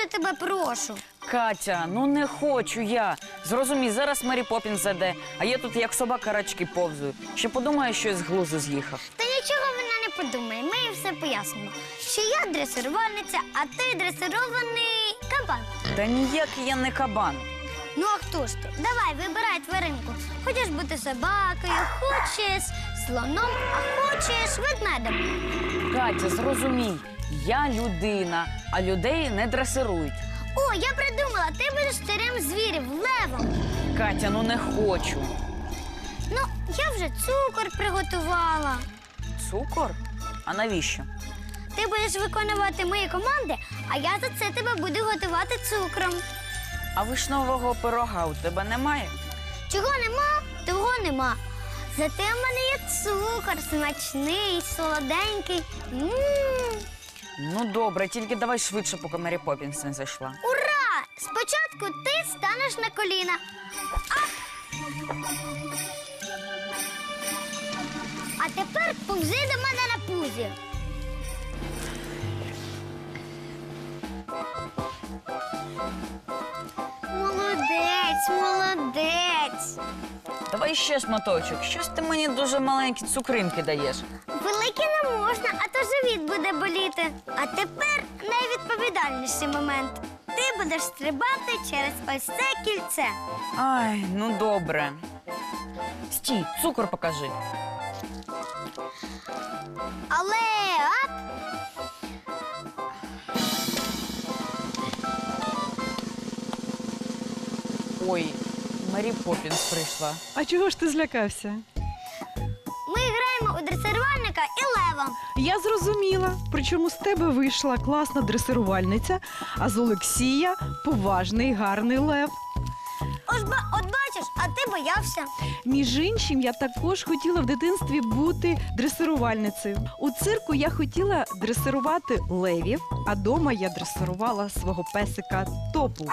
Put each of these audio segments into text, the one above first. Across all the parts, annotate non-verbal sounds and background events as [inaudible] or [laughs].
дуже тебе прошу. Катя, ну не хочу я. Зрозумій, зараз Мері Поппінс заде, а я тут як собака рачки повзую. Ще подумаю, що я з глузу з'їхав. Та нічого вона не подумає, ми їй все пояснимо. Що я дресирувальниця, а ти дресирований кабан. Та ніякий я не кабан. Ну а хто ж ти? Давай, вибирай тваринку. Хочеш бути собакою, хочеш слоном, а хочеш ведмедем. Катя, зрозумій, я людина, а людей не дресирують. О, я придумала, ти будеш царем звірів, левом. Катя, ну не хочу. Ну, я вже цукор приготувала. Цукор? А навіщо? Ти будеш виконувати мої команди, а я за це тебе буду готувати цукром. А вишневого пирога у тебе немає? Чого нема, того нема. Зате в мене є цукор смачний, солоденький. м Ну добре, тільки давай швидше, поки Мері Поппінс не зайшла. Ура! Спочатку ти станеш на коліна. А, а тепер повзи до мене на пузі. Молодець, молодець. Давай ще шматочок. Щось ти мені дуже маленькі цукринки даєш. Велике не можна, а то живіт буде боліти. А тепер найвідповідальніший момент. Ти будеш стрибати через ось це кільце. Ай, ну добре. Стій, цукор покажи. Але ап! Ой, Мері Поппінс прийшла. А чого ж ти злякався? Лева. Я зрозуміла. Причому з тебе вийшла класна дресирувальниця, а з Олексія поважний гарний лев. Ось ба, от бачиш, а ти боявся. Між іншим, я також хотіла в дитинстві бути дресирувальницею. У цирку я хотіла дресирувати левів, а дома я дресирувала свого песика топу.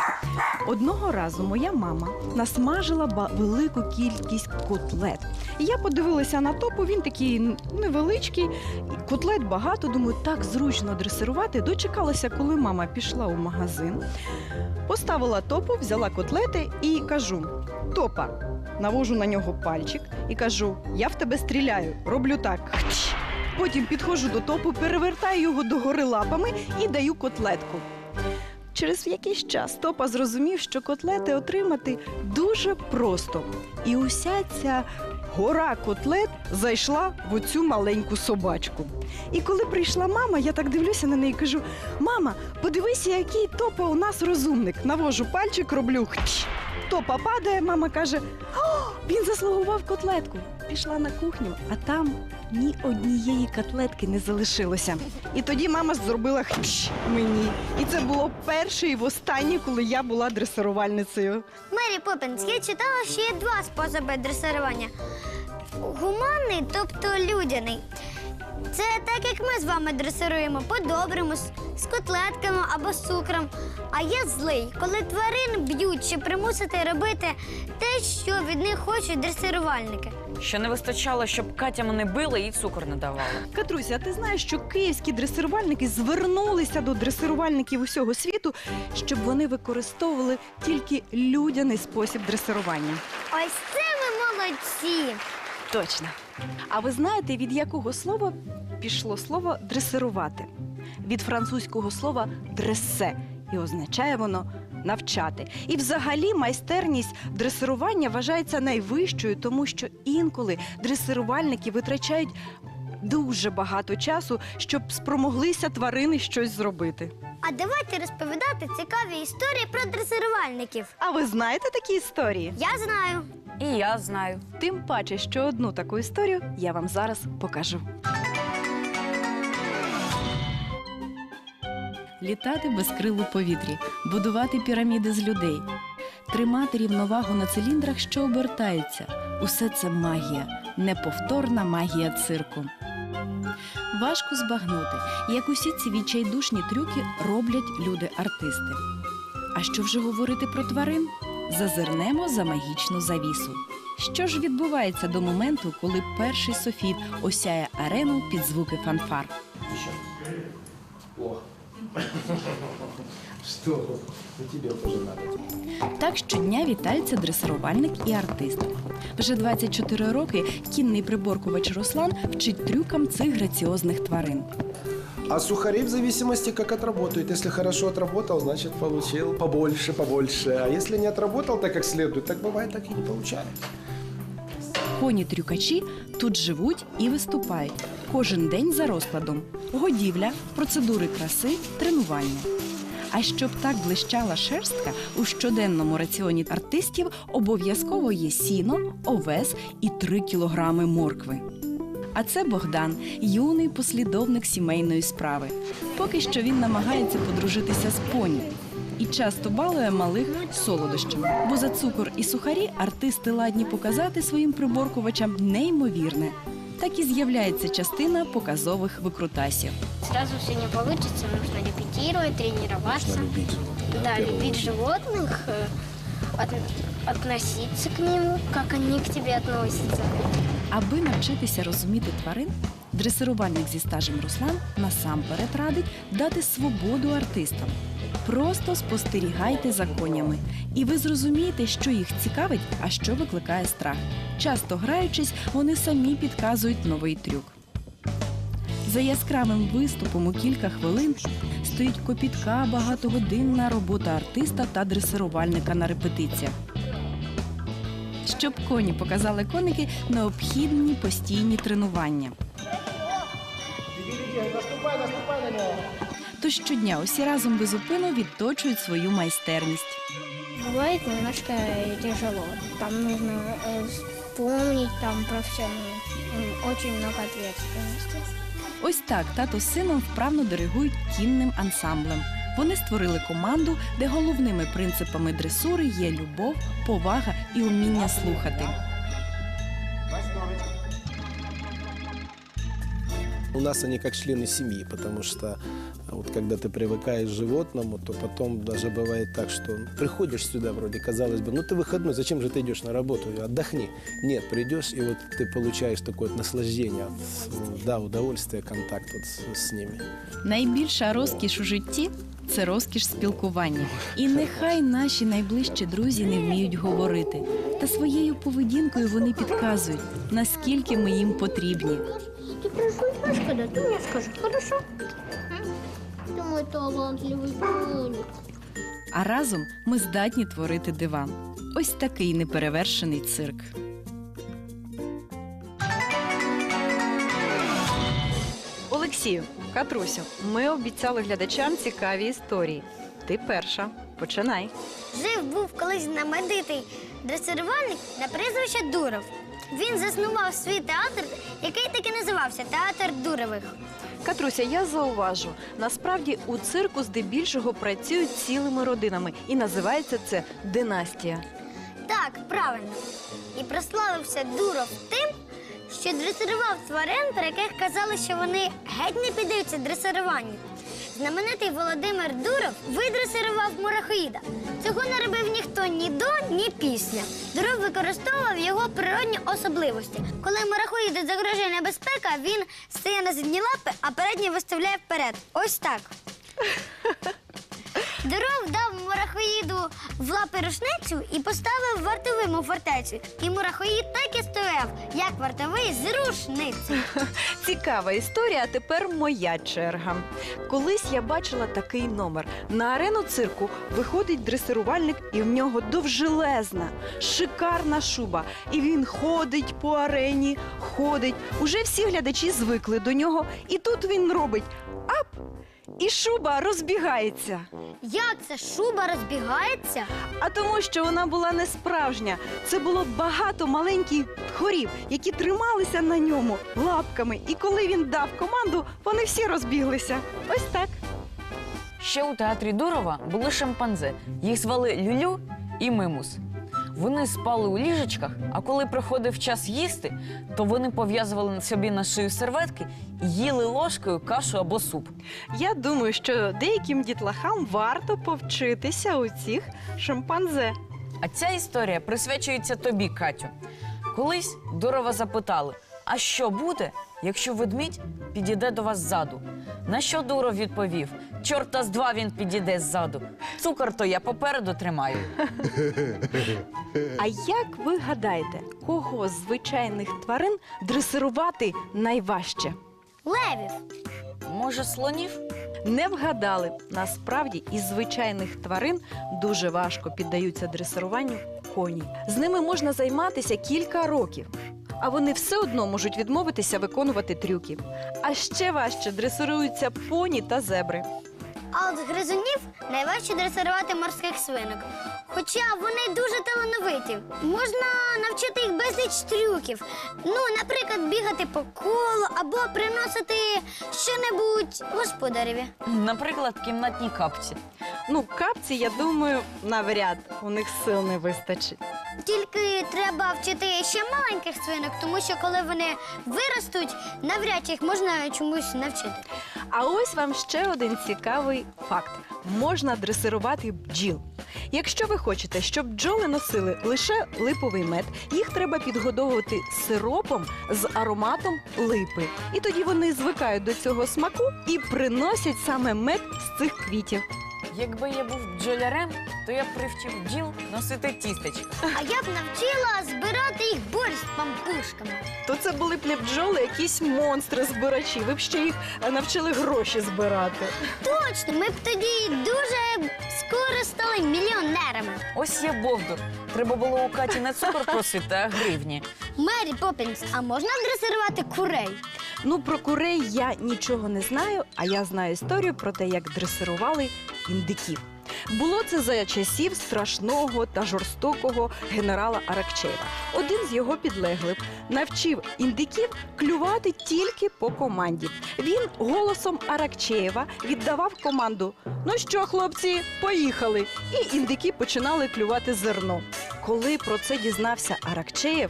Одного разу моя мама насмажила велику кількість котлет. І я подивилася на топу, він такий невеличкий, котлет багато. Думаю, так зручно дресирувати. Дочекалася, коли мама пішла у магазин. Поставила топу, взяла котлети і кажу: Топа, навожу на нього пальчик і кажу: Я в тебе стріляю, роблю так. Потім підходжу до топу, перевертаю його догори лапами і даю котлетку. Через якийсь час топа зрозумів, що котлети отримати дуже просто. І уся ця гора котлет зайшла в оцю маленьку собачку. І коли прийшла мама, я так дивлюся на неї і кажу: Мама, подивися, який топа у нас розумник. Навожу пальчик, роблю хч. Топа падає, мама каже: О, він заслугував котлетку. Пішла на кухню, а там ні однієї котлетки не залишилося. І тоді мама зробила хч мені. І це було перше і востаннє, коли я була дресирувальницею. Мері Поппінс, я читала, що є два способи дресирування: гуманний, тобто людяний. Це так, як ми з вами дресируємо по-доброму, з, котлетками або з цукром. А є злий, коли тварин б'ють чи примусити робити те, що від них хочуть дресирувальники. Ще не вистачало, щоб Катя мене била і цукор не давала. Катруся, а ти знаєш, що київські дресирувальники звернулися до дресирувальників усього світу, щоб вони використовували тільки людяний спосіб дресирування. Ось це ми молодці. Точно. А ви знаєте, від якого слова пішло слово дресирувати? Від французького слова дресе. І означає воно навчати. І взагалі майстерність дресирування вважається найвищою, тому що інколи дресирувальники витрачають дуже багато часу, щоб спромоглися тварини щось зробити. А давайте розповідати цікаві історії про дресирувальників. А ви знаєте такі історії? Я знаю. І я знаю. Тим паче, що одну таку історію я вам зараз покажу. літати без крил у повітрі, будувати піраміди з людей, тримати рівновагу на циліндрах, що обертаються. Усе це магія, неповторна магія цирку. Важко збагнути, як усі ці відчайдушні трюки роблять люди-артисти. А що вже говорити про тварин? Зазирнемо за магічну завісу. Що ж відбувається до моменту, коли перший софіт осяє арену під звуки фанфар? О, Что? Ну тебе тоже надо. Так щодня вітаються дресирувальник і артист. Вже 24 роки кінний приборкувач Руслан вчить трюкам цих граціозних тварин. А сухари в зависимости как отработают. Если хорошо отработал, значит получил побольше, побольше. А если не отработал так, как следует, так бывает, так и не получается. Коні-трюкачі тут живуть і виступають кожен день за розкладом: годівля, процедури краси, тренування. А щоб так блищала шерстка, у щоденному раціоні артистів обов'язково є сіно, овес і 3 кілограми моркви. А це Богдан, юний послідовник сімейної справи. Поки що він намагається подружитися з поні і часто балує малих солодощами. Бо за цукор і сухарі артисти ладні показати своїм приборкувачам неймовірне. Так і з'являється частина показових викрутасів. Сразу все не получится, нужно репетировать, тренироваться. Да, любить животных, э, от- относиться к ним, как они к тебе относятся. Аби навчитися розуміти тварин, дресирувальник зі стажем Руслан насамперед радить дати свободу артистам. Просто спостерігайте за конями, і ви зрозумієте, що їх цікавить, а що викликає страх. Часто граючись, вони самі підказують новий трюк. За яскравим виступом у кілька хвилин стоїть копітка багатогодинна робота артиста та дресирувальника на репетиціях. Щоб коні показали коники, необхідні постійні тренування. Тож щодня усі разом без зупину відточують свою майстерність. Бывает немножко тяжело. Там нужно э, вспомнить там про все. Очень много ответственности. Ось так тато з сином вправно диригують кінним ансамблем. Вони створили команду, де головними принципами дресури є любов, повага і уміння слухати. У нас они как члены семьи, потому что вот когда ты привыкаешь к животному, то потом даже бывает так, что приходишь сюда, вроде казалось бы, ну ты выходной, зачем же ты идешь на работу, отдохни. Нет, придешь, и вот ты получаешь такое вот наслаждение, от, да, удовольствие, контакт вот с, с ними. Найбільша розкіш у житті це розкіш спілкування. І нехай наші найближчі друзі не вміють говорити. Та своєю поведінкою вони підказують, наскільки ми їм потрібні. Ты прошу когда ты мне скажи, хорошо? Ты мой талантливый коник. А разом ми здатні творити дива. Ось такий неперевершений цирк. Олексію, Катрусю, ми обіцяли глядачам цікаві історії. Ти перша. Починай. Жив був колись знаменитий дресирувальник на прізвище Дуров. Він заснував свій театр, який таки називався Театр Дуревих. Катруся, я зауважу, насправді у цирку здебільшого працюють цілими родинами, і називається це династія. Так, правильно. І прославився Дуров тим, що дресирував тварин, про яких казали, що вони геть не піддаються дресируванню. Знаменитий Володимир Дуров видресирував мурахоїда. Цього не робив ніхто ні до, ні після. Дуров використовував його природні особливості. Коли мурахоїду загрожує небезпека, він стає на задні лапи, а передні виставляє вперед. Ось так. [laughs] Дуров дав мурахоїду в лапи рушницю і поставив вартовим у фортецю. І мурахоїд так і стояв, як вартовий з рушницею. [laughs] Цікава історія, а тепер моя черга. Колись я бачила такий номер. На арену цирку виходить дресирувальник, і в нього довжелезна, шикарна шуба. І він ходить по арені, ходить. Уже всі глядачі звикли до нього. І тут він робить ап! І шуба розбігається. Як це шуба розбігається? А тому, що вона була не справжня. Це було багато маленьких хорів, які трималися на ньому лапками. І коли він дав команду, вони всі розбіглися. Ось так. Ще у театрі Дурова були шимпанзе. Їх звали Люлю і Мимус. Вони спали у ліжечках, а коли приходив час їсти, то вони пов'язували собі на шию серветки і їли ложкою кашу або суп. Я думаю, що деяким дітлахам варто повчитися у цих шимпанзе. А ця історія присвячується тобі, Катю. Колись Дурова запитали: а що буде, якщо ведмідь підійде до вас ззаду? На що Дуров відповів: чорта з два він підійде ззаду. Цукор то я попереду тримаю. А як ви гадаєте, кого з звичайних тварин дресирувати найважче? Левів. Може, слонів? Не вгадали. Насправді із звичайних тварин дуже важко піддаються дресируванню коні. З ними можна займатися кілька років. А вони все одно можуть відмовитися виконувати трюки. А ще важче дресируються поні та зебри. А от з гризунів найважче дресирувати морських свинок. Хоча вони дуже талановиті. Можна навчити їх безліч трюків. Ну, наприклад, бігати по колу або приносити що-небудь господареві. Наприклад, кімнатні капці. Ну, капці, я думаю, навряд у них сил не вистачить. Тільки треба вчити ще маленьких свинок, тому що коли вони виростуть, навряд чи їх можна чомусь навчити. А ось вам ще один цікавий факт: можна дресирувати бджіл. Якщо ви хочете, щоб бджоли носили лише липовий мед, їх треба підгодовувати сиропом з ароматом липи. І тоді вони звикають до цього смаку і приносять саме мед з цих квітів. Якби я був бджолярем, то я б привчив бджіл носити тістечка. А я б навчила збирати їх борщ з пампушками. То це були б не бджоли, якісь монстри збирачі. Ви б ще їх е, навчили гроші збирати. Точно, ми б тоді дуже скоро стали мільйонерами. Ось я бовдур. Треба було у Каті не цукор просити, а гривні. Мері Поппінс, а можна дресирувати курей? Ну про курей я нічого не знаю, а я знаю історію про те, як дресирували індиків. Було це за часів страшного та жорстокого генерала Аракчеєва. Один з його підлеглих навчив індиків клювати тільки по команді. Він голосом Аракчеєва віддавав команду: Ну що, хлопці, поїхали! І індики починали клювати зерно. Коли про це дізнався Аракчеєв,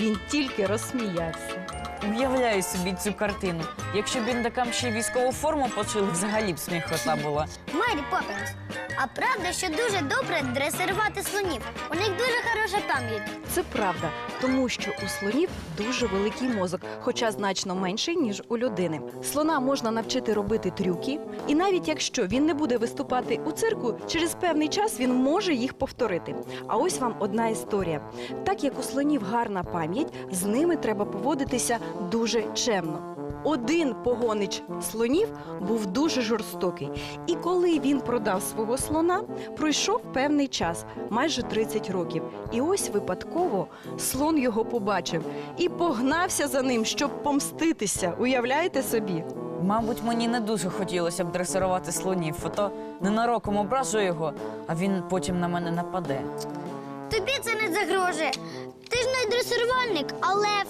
він тільки розсміявся. Уявляю собі цю картину. Якщо б індикам ще й військову форму почули, взагалі б сміхота була. Мері Поппінс, а правда, що дуже добре дресирувати слонів? У них дуже хороша пам'ять. Це правда, тому що у слонів дуже великий мозок, хоча значно менший, ніж у людини. Слона можна навчити робити трюки, і навіть якщо він не буде виступати у цирку, через певний час він може їх повторити. А ось вам одна історія. Так як у слонів гарна пам'ять, з ними треба поводитися дуже чемно. Один погонич слонів був дуже жорстокий, і коли він продав свого слона, пройшов певний час, майже 30 років. І ось випадково слон його побачив і погнався за ним, щоб помститися. Уявляєте собі? Мабуть, мені не дуже хотілося б дресирувати слонів, фото ненароком ображу його, а він потім на мене нападе. Тобі це не загрожує. Ти ж не дресирувальник, а лев.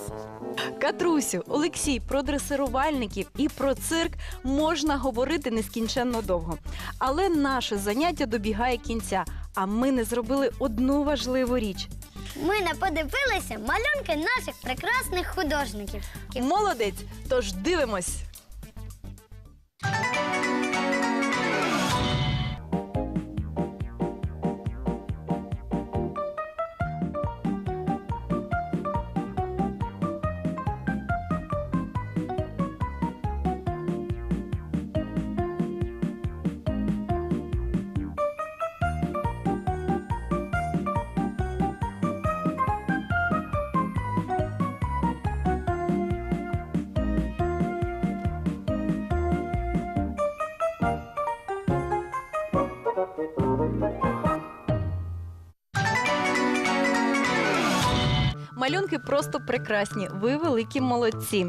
Катрусю, Олексій, про дресирувальників і про цирк можна говорити нескінченно довго. Але наше заняття добігає кінця, а ми не зробили одну важливу річ. Ми не подивилися малюнки наших прекрасних художників. Молодець! Тож дивимось. Малюнки просто прекрасні. Ви великі молодці.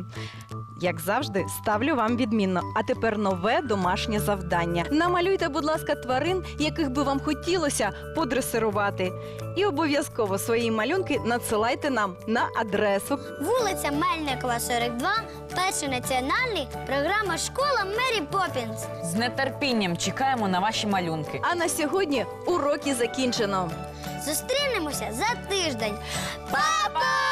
Як завжди, ставлю вам відмінно. А тепер нове домашнє завдання. Намалюйте, будь ласка, тварин, яких би вам хотілося подресирувати. І обов'язково свої малюнки надсилайте нам на адресу. Вулиця Мельникова, 42, перший національний, програма Школа Мері Поппінс. З нетерпінням чекаємо на ваші малюнки. А на сьогодні уроки закінчено. Зустрінемося за тиждень. Па-па!